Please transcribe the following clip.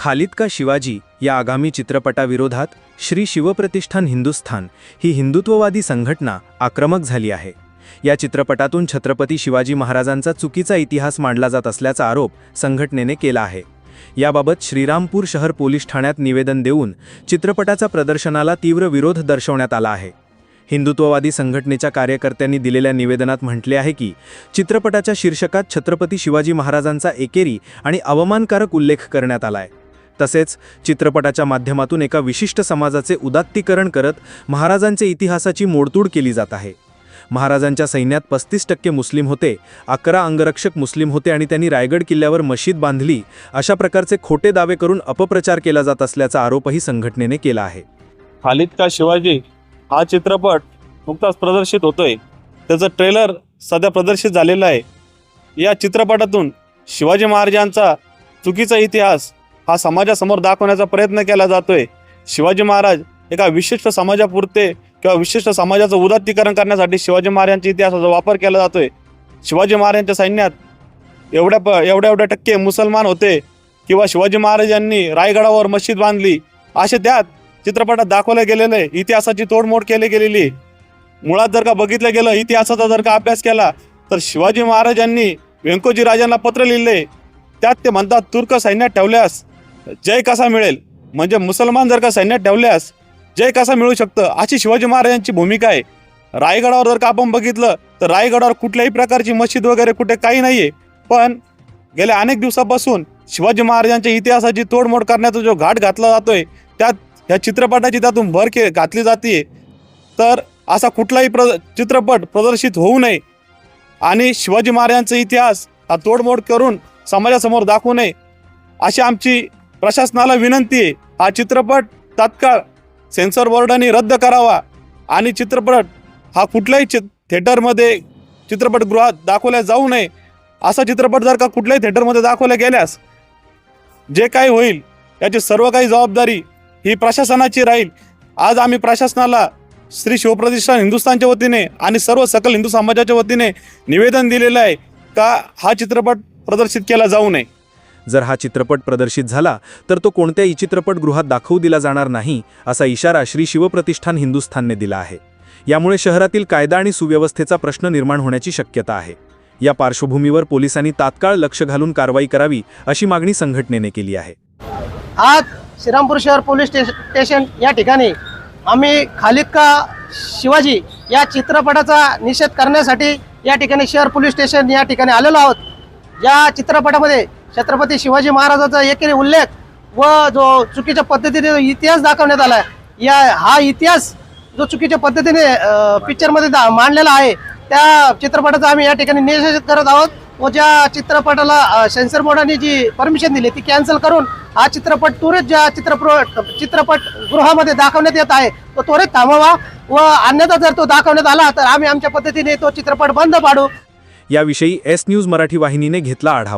खालिद का शिवाजी या आगामी चित्रपटाविरोधात श्री शिवप्रतिष्ठान हिंदुस्थान ही हिंदुत्ववादी संघटना आक्रमक झाली आहे. या चित्रपटातून छत्रपती शिवाजी महाराजांचा चुकीचा इतिहास मांडला जात असल्याचा आरोप संघटनेने केला आहे. याबाबत श्रीरामपूर शहर पोलीस ठाण्यात निवेदन देऊन चित्रपटाचा प्रदर्शनाला तीव्र विरोध दर्शवण्यात आला आहे. हिंदुत्ववादी संघटनेच्या कार्यकर्त्यांनी दिलेल्या निवेदनात म्हटले आहे की चित्रपटाच्या शीर्षकात छत्रपती शिवाजी महाराजांचा एकेरी आणि अवमानकारक उल्लेख करण्यात आलाय. तसेच चित्रपटाच्या माध्यमातून एका विशिष्ट समाजाचे उदात्तीकरण करत महाराजांच्या इतिहासाची मोडतोड केली जात आहे. महाराजांच्या सैन्यात पस्तीस टक्के मुस्लिम होते अकरा अंगरक्षक मुस्लिम होते आणि त्यांनी रायगड किल्ल्यावर मशीद बांधली अशा प्रकारचे खोटे दावे करून अपप्रचार केला जात असल्याचा आरोपही संघटनेने केला आहे. खालिद का शिवाजी हा चित्रपट नुकताच प्रदर्शित होतोय. त्याचं ट्रेलर सध्या प्रदर्शित झालेलं आहे. या चित्रपटातून शिवाजी महाराजांचा चुकीचा इतिहास हा समाजासमोर दाखवण्याचा प्रयत्न केला जातोय. शिवाजी महाराज एका विशिष्ट समाजापुरते किंवा विशिष्ट समाजाचं उदात्तीकरण करण्यासाठी शिवाजी महाराजांच्या इतिहासाचा वापर केला जातोय. शिवाजी महाराजांच्या सैन्यात एवढ्या प एवढ्या एवढ्या टक्के मुसलमान होते किंवा शिवाजी महाराजांनी रायगडावर मशीद बांधली. असे त्यात चित्रपटात दाखवलं गेलेलं आहे इतिहासाची तोडमोड केली गेलेली. आहे. मुळात जर का बघितलं गेलं इतिहासाचा जर का अभ्यास केला तर शिवाजी महाराजांनी व्यंकोजी राजांना पत्र लिहिले. त्यात ते म्हणतात तुर्क सैन्यात ठेवल्यास जय कसा मिळेल. म्हणजे मुसलमान जर का सैन्यात ठेवल्यास जय कसा मिळू शकतं अशी शिवाजी महाराजांची भूमिका आहे. रायगडावर जर का आपण बघितलं तर रायगडावर कुठल्याही प्रकारची मशीद वगैरे कुठे काही नाही आहे पण गेल्या अनेक दिवसापासून शिवाजी महाराजांच्या इतिहासाची तोडमोड करण्याचा जो घाट घातला जातोय त्यात ह्या चित्रपटाची त्यातून भर के घातली जाते तर असा कुठलाही प्र चित्रपट प्रदर्शित होऊ नये. आणि शिवाजी महाराजांचा इतिहास हा तोडमोड करून समाजासमोर दाखवू नये अशी आमची प्रशासनाला विनंती आहे हा चित्रपट तात्काळ सेन्सर बोर्डाने रद्द करावा. आणि चित्रपट हा कुठल्याही चि थिएटरमध्ये चित्रपटगृहात दाखवल्या जाऊ नये असा चित्रपट जर का कुठल्याही थिएटरमध्ये दाखवला गेल्यास जे काही होईल याची सर्व काही जबाबदारी ही प्रशासनाची राहील. आज आम्ही प्रशासनाला श्री शिवप्रतिष्ठान हिंदुस्थानच्या वतीने आणि सर्व सकल हिंदू समाजाच्या वतीने निवेदन दिलेलं आहे का हा चित्रपट प्रदर्शित केला जाऊ नये. जर हा चित्रपट प्रदर्शित झाला तर तो कोणत्याही चित्रपटगृहात दाखवू दिला जाणार नाही असा इशारा श्री शिवप्रतिष्ठान हिंदुस्थानने दिला आहे. यामुळे शहरातील कायदा आणि सुव्यवस्थेचा प्रश्न निर्माण होण्याची शक्यता आहे. या पार्श्वभूमीवर पोलिसांनी तात्काळ लक्ष घालून कारवाई करावी अशी मागणी संघटनेने केली आहे. आज श्रीरामपूर शहर पोलीस स्टेशन या ठिकाणी आम्ही खालिद का शिवाजी या चित्रपटाचा निषेध करण्यासाठी या ठिकाणी शहर पोलीस स्टेशन या ठिकाणी आलेलो आहोत. या चित्रपटामध्ये छत्रपती शिवाजी महाराजाचा एकेरी उल्लेख व जो चुकीच्या पद्धतीने इतिहास दाखवण्यात आला आहे या हा इतिहास जो चुकीच्या पद्धतीने पिक्चरमध्ये मांडलेला आहे त्या चित्रपटाचा आम्ही या ठिकाणी निषेध करत आहोत व ज्या चित्रपटाला सेन्सर बोर्डाने जी परमिशन दिली ती कॅन्सल करून हा चित्रपट त्वरित ज्या चित्रपट चित्रपट गृहामध्ये दाखवण्यात येत आहे तो त्वरित थांबवा व अन्यथा जर तो दाखवण्यात आला तर आम्ही आमच्या पद्धतीने तो चित्रपट बंद पाडू. याविषयी एस न्यूज मराठी वाहिनीने घेतला आढावा.